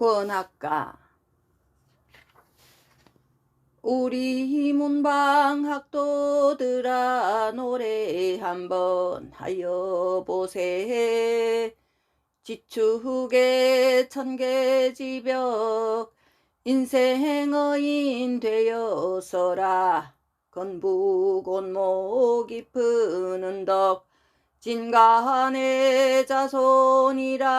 권학가. 우리 문방 학도들아 노래 한번 하여 보세. 지축의 천계지벽 인생어인 되어서라. 건부곤목 깊은 은덕 진간의 자손이라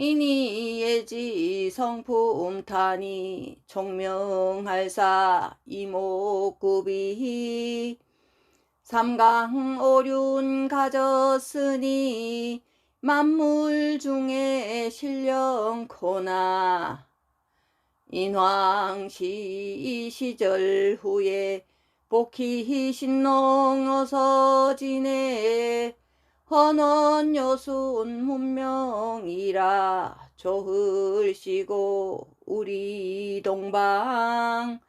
이니 예지 성품타니 총명할사 이목구비 삼강오륜 가졌으니 만물 중에 신령코나. 인왕시 시절 후에 복희 신농 어서 지내 헌원 여순 문명이라 조흘시고 우리 동방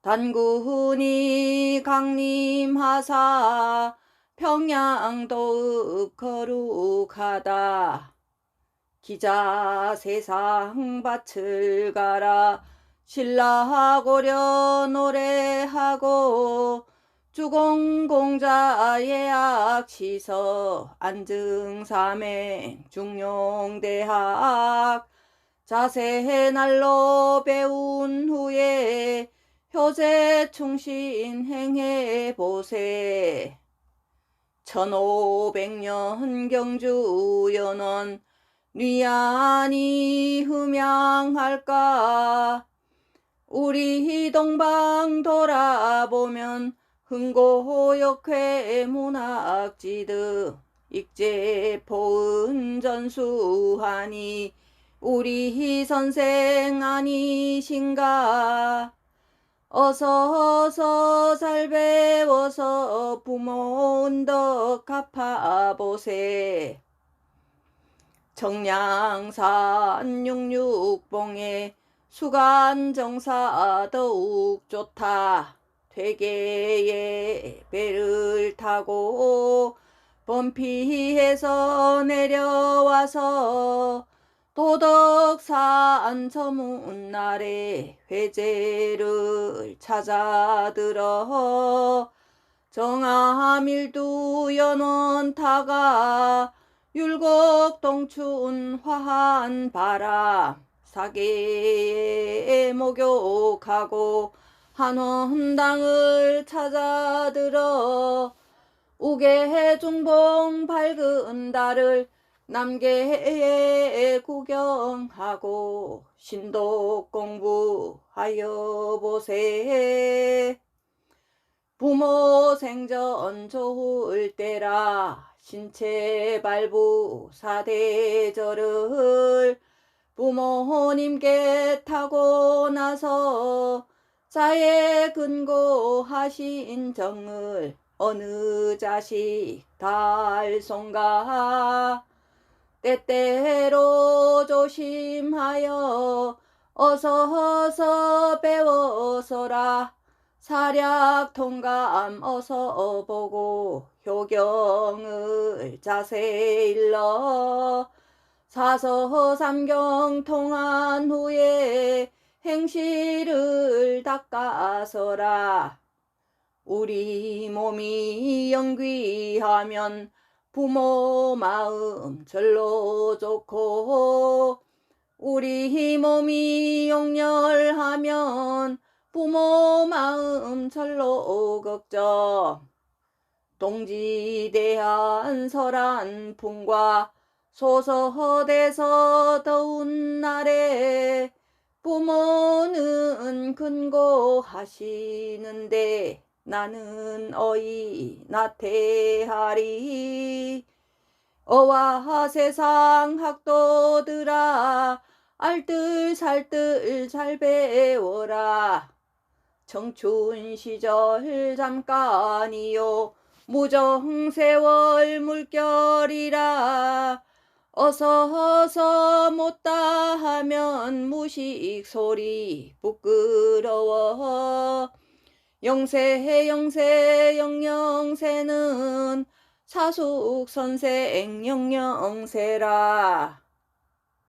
단군이 강림하사 평양도읍 거룩하다. 기자 세상 밭을 가라 신라고려 노래하고 주공공자 예약 시서 안증삼행 중용대학 자세 날로 배운 후에 효제 충신 행해 보세. 천오백년 경주 연원 리안이 흠양할까? 우리 동방 돌아보면 흥고역회 문학지드 익제포은 전수하니 우리 선생 아니신가? 어서 어서 잘 배워서 부모 은덕 갚아보세. 청량산 육육봉에 수간정사 더욱 좋다 되게의 배를 타고 범피해서 내려와서 도덕산 저문 날에 회제를 찾아들어 정암일두 연원 타가 율곡동춘 화한 바람 사계에 목욕하고 한원당을 찾아 들어 우계 중봉 밝은 달을 남계에 구경하고 신독 공부하여 보세. 부모 생전 좋을 때라 신체 발부 사대절을 부모님께 타고 나서 자의 근고하신 정을 어느 자식 달송가? 때때로 조심하여 어서 어서 배워서라. 사략 통감 어서 보고 효경을 자세 일러. 사서 삼경 통한 후에 행실을 닦아서라. 우리 몸이 영귀하면 부모 마음 절로 좋고 우리 몸이 용렬하면 부모 마음 절로 걱정. 동지대한 설한 풍과 소서대서 더운 날에 부모는 근고하시는데 나는 어이 나태하리. 어와 세상 학도들아 알뜰살뜰 잘 배워라. 청춘 시절 잠깐이요. 무정세월 물결이라 어서 어서 못다 하면 무식 소리 부끄러워. 영세 영세 영영세는 사숙 선생 영영세라